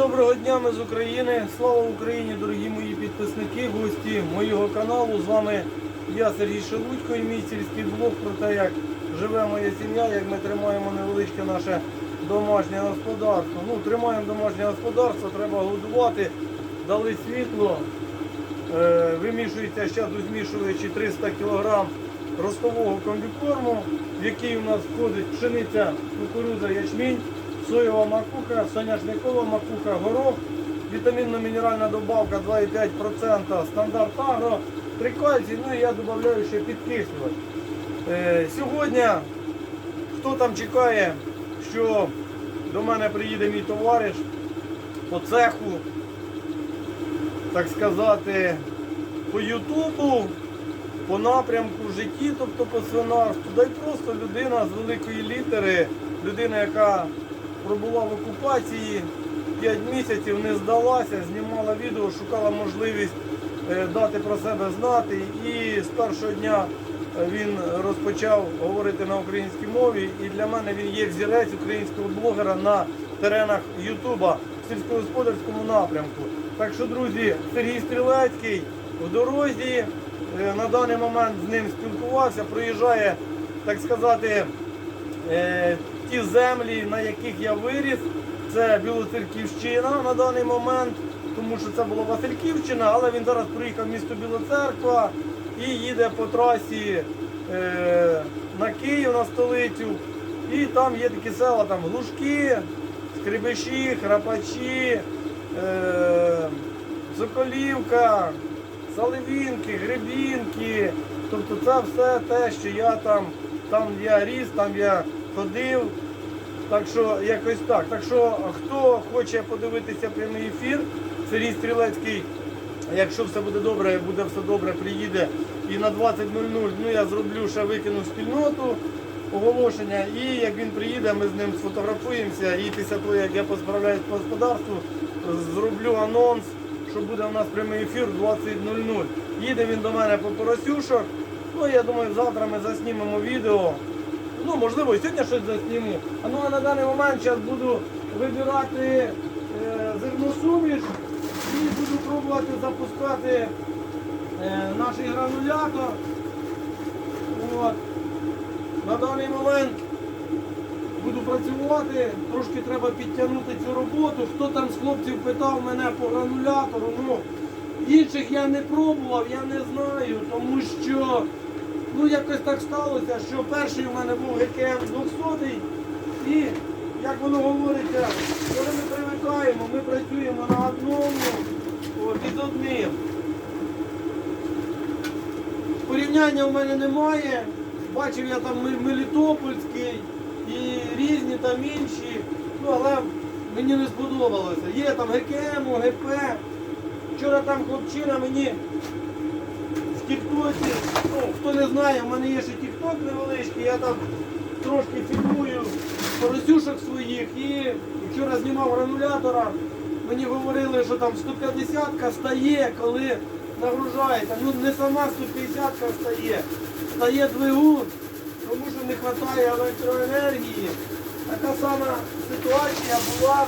доброго дня, ми з України. Слава Україні, дорогі мої підписники, гості моєго каналу. З вами я, Сергій Шелудько, і мій сільський блог про те, як живе моя сім'я, як ми тримаємо невеличке наше домашнє господарство. Ну, тримаємо домашнє господарство, треба годувати, дали світло. Е, Вимішується зараз у змішувачі 300 кг ростового комбікорму, в який у нас входить пшениця, кукурудза, ячмінь, соєва макуха, соняшникова макуха, горох, вітамінно-мінеральна добавка 2,5%, стандарт агро, трикальцій, ну і я додаю ще підкислювач. Е, Сьогодні, хто там чекає, що до мене приїде мій товариш по цеху, так сказати, по Ютубу, по напрямку в житті, тобто по свинарству, да й просто людина з великої літери, людина, яка пробула в окупації 5 місяців, не здалася, знімала відео, шукала можливість е, дати про себе знати. І з першого дня е, він розпочав говорити на українській мові. І для мене він є взірець українського блогера на теренах Ютуба в сільськогосподарському напрямку. Так що, друзі, Сергій Стрілецький в дорозі. Е, На даний момент з ним спілкувався, проїжджає, так сказати, ті землі, на яких я виріс. Це Білоцерківщина на даний момент, тому що це була Васильківщина, але він зараз приїхав в місто Білоцерква і їде по трасі е, на Київ, на столицю. І там є такі села, там Глушки, Скрибиші, Храпачі, е, Соколівка, Саливінки, Гребінки. Тобто це все те, що я там, там я ріс, там я ходив. Так що якось так. Так що хто хоче подивитися прямий ефір, Сергій Стрілецький, якщо все буде добре, буде все добре, приїде і на 20.00 ну я зроблю ще викину спільноту оголошення. І як він приїде, ми з ним сфотографуємося. І після того, як я посправляюсь по господарству, зроблю анонс, що буде у нас прямий ефір в 20.00. Їде він до мене по поросюшок. Ну я думаю, завтра ми заснімемо відео. Ну, можливо, і сьогодні щось засніму. А ну а на даний момент зараз буду вибирати е, зерносуміш і буду пробувати запускати е, наш гранулятор. От. На даний момент буду працювати, трошки треба підтягнути цю роботу. Хто там з хлопців питав мене по гранулятору, ну інших я не пробував, я не знаю, тому що ну якось так сталося, що перший у мене був ГКМ 200 і як воно говориться, коли ми привикаємо, ми працюємо на одному от, і одним. Порівняння в мене немає. Бачив я там Мелітопольський і різні там інші. Ну, але мені не сподобалося. Є там ГКМ, ГП. Вчора там хлопчина мені в ну, хто не знає, в мене є ще Тікток невеличкий, я там трошки фільмую поросюшок своїх і вчора знімав гранулятора. Мені говорили, що там 150-ка стає, коли нагружається. Ну не сама 150-ка стає, стає двигун, тому що не вистачає електроенергії. Така сама ситуація була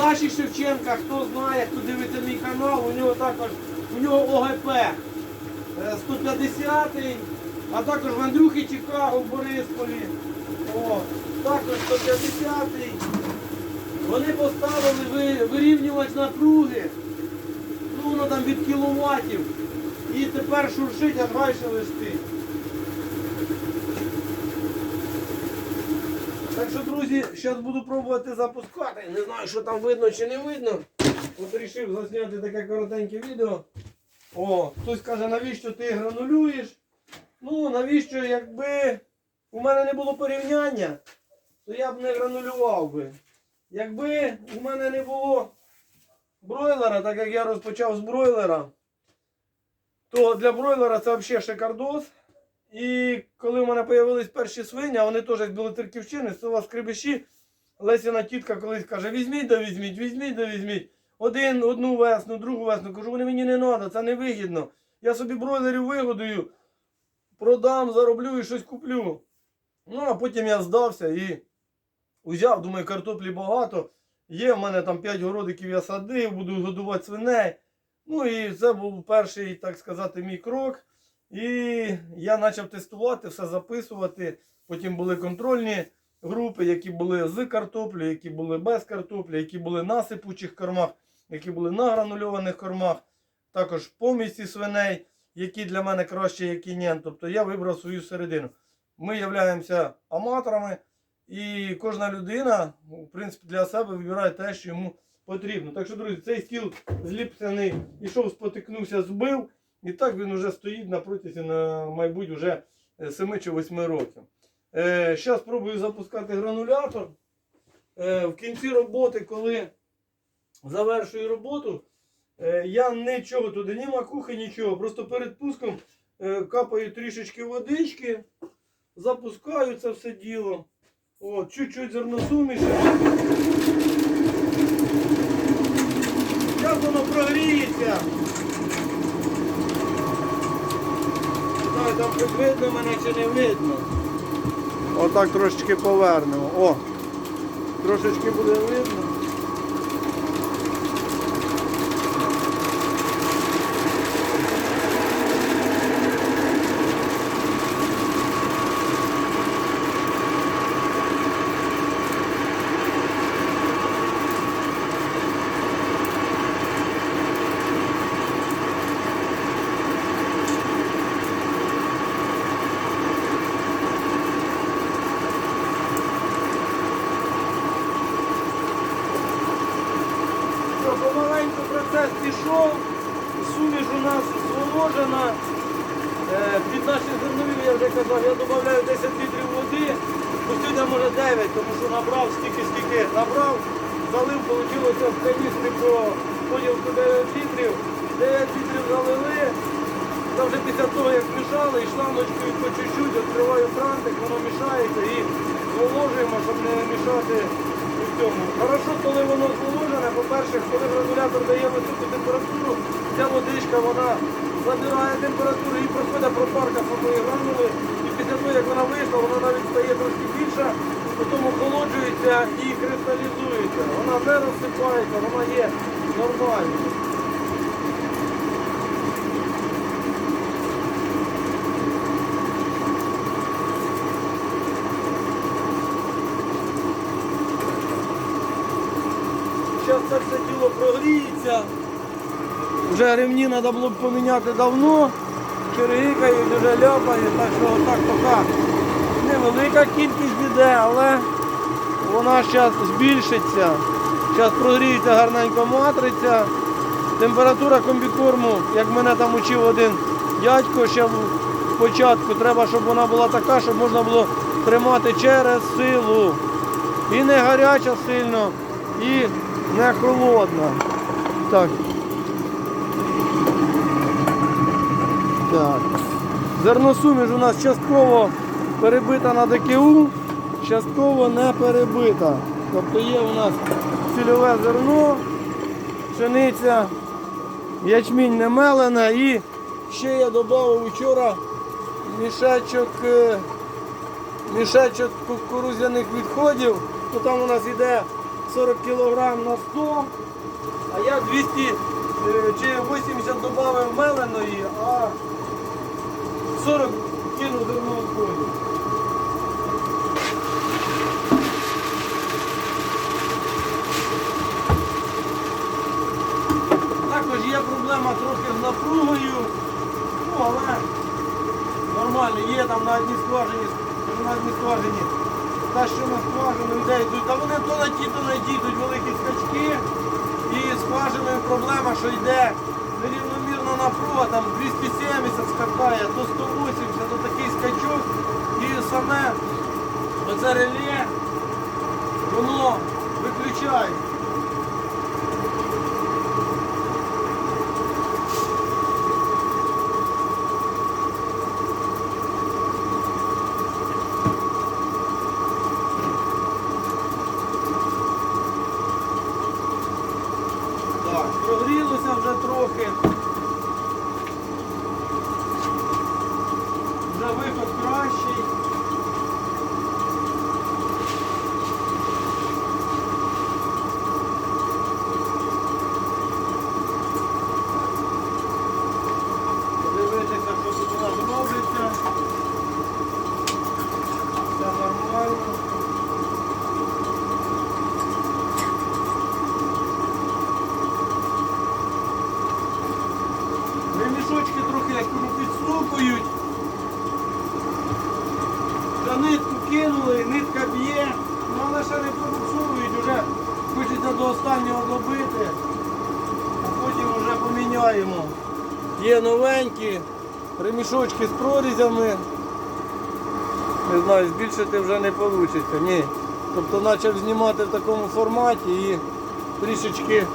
Саші Шевченка, хто знає, хто дивиться мій канал, у нього також у нього ОГП е, 150-й, а також в Андрюхи Чикаго в Борисполі. О, також 150-й. Вони поставили ви- вирівнювач напруги. Ну, воно там від кіловатів. І тепер шуршить, а далі листи. Так що, друзі, зараз буду пробувати запускати. Не знаю, що там видно чи не видно. От вирішив засняти таке коротеньке відео. О, хтось каже, навіщо ти гранулюєш? Ну, навіщо, якби у мене не було порівняння, то я б не гранулював би. Якби у мене не було бройлера, так як я розпочав з бройлера, то для бройлера це взагалі шикардос. І коли в мене з'явились перші свині, вони теж з Білоцерківщини, з села Скрибиші, Лесіна тітка колись каже, візьміть да візьміть, візьміть да візьміть. Один, одну весну, другу весну. Кажу, вони мені не треба, це не вигідно. Я собі бройлерів вигодую, продам, зароблю і щось куплю. Ну, а потім я здався і узяв, думаю, картоплі багато. Є в мене там 5 городиків, я садив, буду годувати свиней. Ну і це був перший, так сказати, мій крок. І я почав тестувати, все записувати. Потім були контрольні групи, які були з картоплі, які були без картоплі, які були на сипучих кормах, які були на гранульованих кормах, також помісті свиней, які для мене краще, які ні. Тобто я вибрав свою середину. Ми являємося аматорами, і кожна людина, в принципі, для себе вибирає те, що йому потрібно. Так що, друзі, цей стіл зліплений, ішов, спотикнувся, збив. І так він вже стоїть на протязі, на майбуть, вже 7 чи 8 років. Е, Зараз спробую запускати гранулятор. Е, в кінці роботи, коли завершую роботу, е, я нічого туди, ні макухи, нічого. Просто перед пуском е, капаю трішечки водички, запускаю це все діло. От, чуть-чуть зерносуміші. Зараз воно прогріється. Не знаю, там видно мене чи не видно. Отак трошечки повернемо. О! Трошечки буде видно. Що, процес пішов, суміш у нас зволожена. Е, Під наші зернові, я вже казав, я додаю 10 літрів води, посюди може 9, тому що набрав стільки, скільки набрав, залив, вийшло в каністрі по поділку 9 літрів, 9 літрів залили. Це вже після того, як змішали, і шланочкою по чуть-чуть відкриваю крантик, воно мішається і зволожуємо, щоб не мішати цьому. Хорошо, коли воно зволожене, по-перше, коли гранулятор дає високу температуру, ця водичка вона забирає температуру і проходить пропарка самої гранули. І після того, як вона вийшла, вона навіть стає трошки більша, потім охолоджується і кристалізується. Вона не розсипається, вона є нормальною. Це все діло прогріється. Вже ремні треба було б поміняти давно. Чиригикають, вже ляпають, так що отак поки невелика кількість іде, але вона зараз збільшиться. Зараз прогріється гарненько матриця. Температура комбікорму, як мене там учив один дядько ще в початку, треба, щоб вона була така, щоб можна було тримати через силу. І не гаряча сильно, і не холодна. Так. Так. Зерносуміш у нас частково перебита на ДКУ, частково не перебита. Тобто є у нас цільове зерно, пшениця, ячмінь не мелене і ще я додав вчора мішечок, е, мішечок кукурудзяних відходів. Ну, там у нас йде 40 кг на 100, а я 200 е, чи 80 додав меленої, а 40 кинув зерно відходів. Також є проблема трохи з напругою, ну але нормально, є там на одній скважині, на одній скважині. Та, що на скважину йде, йдуть, та вони то на ті, то на ті, йдуть великі скачки. І з проблема, що йде нерівномірно напруга, там 270 скакає, до 180, то такий скачок. І саме оце реле, воно виключає. Так, прогрілося вже трохи. Вже виход кращий. Ремішочки трохи як кажу, підстукують. За нитку кинули, нитка б'є, ну але ще не пробуксовують, вже хочеться до останнього добити, а потім вже поміняємо. Є новенькі ремішочки з прорізями. Не знаю, збільшити вже не вийде. Ні. Тобто почав знімати в такому форматі і трішечки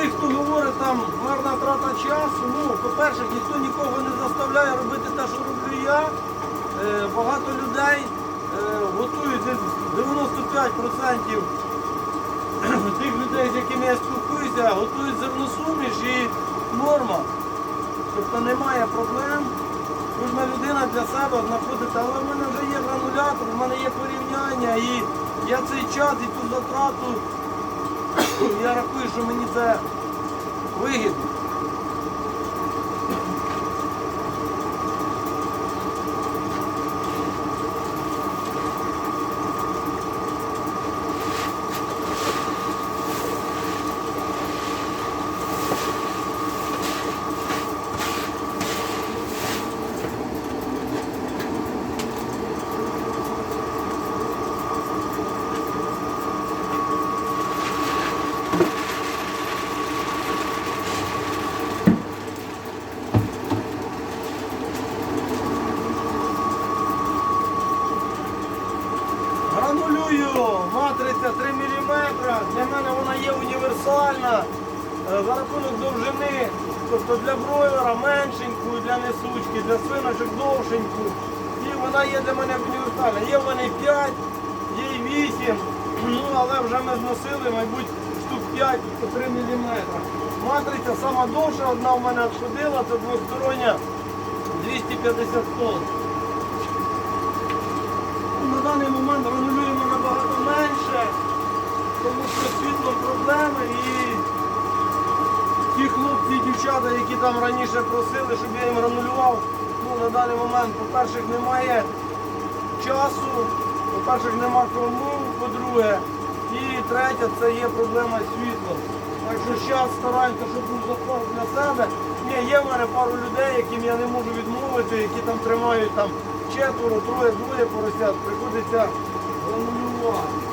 тих, хто говорить там марна трата часу, ну, по-перше, ніхто нікого не заставляє робити те, що роблю я. Е, багато людей е, готують 95% тих людей, з якими я спілкуюся, готують зерносуміш і норма. Тобто немає проблем. Кожна людина для себе знаходить, але в мене вже є гранулятор, в мене є порівняння і я цей час і ту затрату я рахую, що мені це вигідно. Гранулюю матриця 3 мм. Для мене вона є універсальна е, за рахунок довжини. Тобто для бройлера меншеньку, для несучки, для свиночок довшеньку. І вона є для мене універсальна. Є в мене 5, є 8. Ну, але вже ми зносили, мабуть, штук 5-3 мм. Матриця сама довша, одна в мене відходила, це двостороння 250 тонн. На даний момент гранулюємо набагато менше, тому що з світлом проблеми і ті хлопці і дівчата, які там раніше просили, щоб я їм гранулював, ну, на даний момент, по-перше, немає часу, по-перше, нема кому, по-друге, і третє, це є проблема з світлом. Так що зараз стараємося, щоб був запас для себе. Ні, є в мене пару людей, яким я не можу відмовити, які там тримають там четверо, троє, двоє поросят, приходиться гранулювати.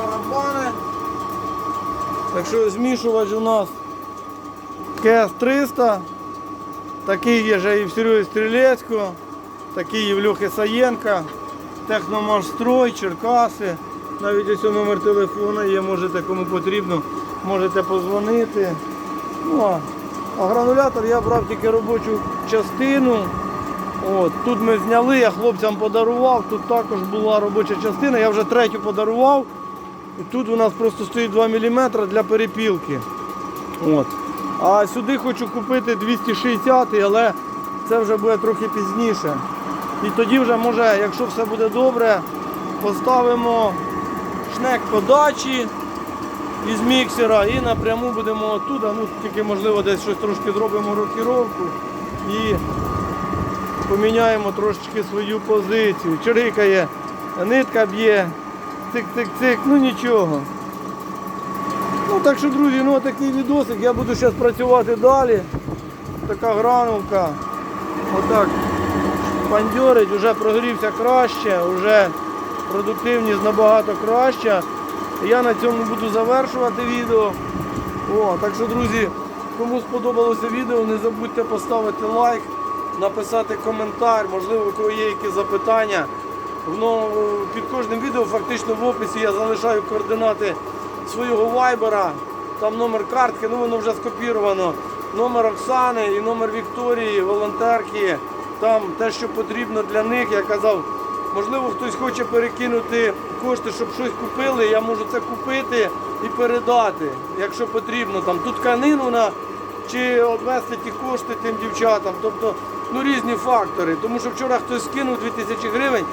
Тарабани. Так що змішувач у нас КС 300. Такий є вже і в Сереги Стрілецького, такий і в Льохи Саєнка, Техномашстрой, Черкаси. Навіть ось номер телефону є, можете кому потрібно, можете позвонити. Ну, а гранулятор я брав тільки робочу частину. От, тут ми зняли, я хлопцям подарував, тут також була робоча частина, я вже третю подарував. Тут у нас просто стоїть 2 мм для перепілки. От. А сюди хочу купити 260, але це вже буде трохи пізніше. І тоді вже може, якщо все буде добре, поставимо шнек подачі із міксера і напряму будемо оттуда, ну тільки можливо десь щось трошки зробимо рокіровку і поміняємо трошечки свою позицію. Чирикає, нитка б'є, цик-цик-цик, ну нічого. Ну так що, друзі, ну такий відосик. Я буду зараз працювати далі. Така гранулка. Отак. Бандьорить, вже прогрівся краще, вже продуктивність набагато краща. Я на цьому буду завершувати відео. О, так що, друзі, кому сподобалося відео, не забудьте поставити лайк, написати коментар, можливо, у кого є якісь запитання. Воно під кожним відео фактично в описі я залишаю координати свого вайбера, там номер картки, ну воно вже скопіровано. Номер Оксани і номер Вікторії, волонтерки. Там те, що потрібно для них, я казав, можливо, хтось хоче перекинути кошти, щоб щось купили, я можу це купити і передати, якщо потрібно. Там ту тканину на чи відвести ті кошти тим дівчатам. Тобто ну, різні фактори. Тому що вчора хтось скинув 2000 гривень,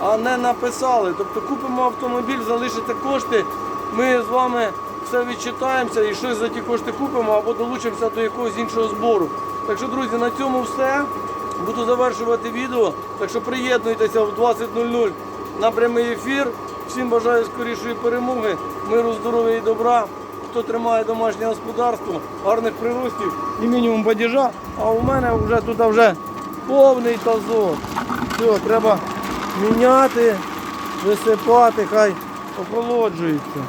а не написали. Тобто купимо автомобіль, залишите кошти, ми з вами все відчитаємося і щось за ті кошти купимо або долучимося до якогось іншого збору. Так що, друзі, на цьому все. Буду завершувати відео. Так що приєднуйтеся в 20.00 на прямий ефір. Всім бажаю скорішої перемоги, миру, здоров'я і добра. Хто тримає домашнє господарство, гарних приростів і мінімум падіжа. А у мене вже тут вже повний тазок. Все, треба міняти, висипати, хай охолоджується.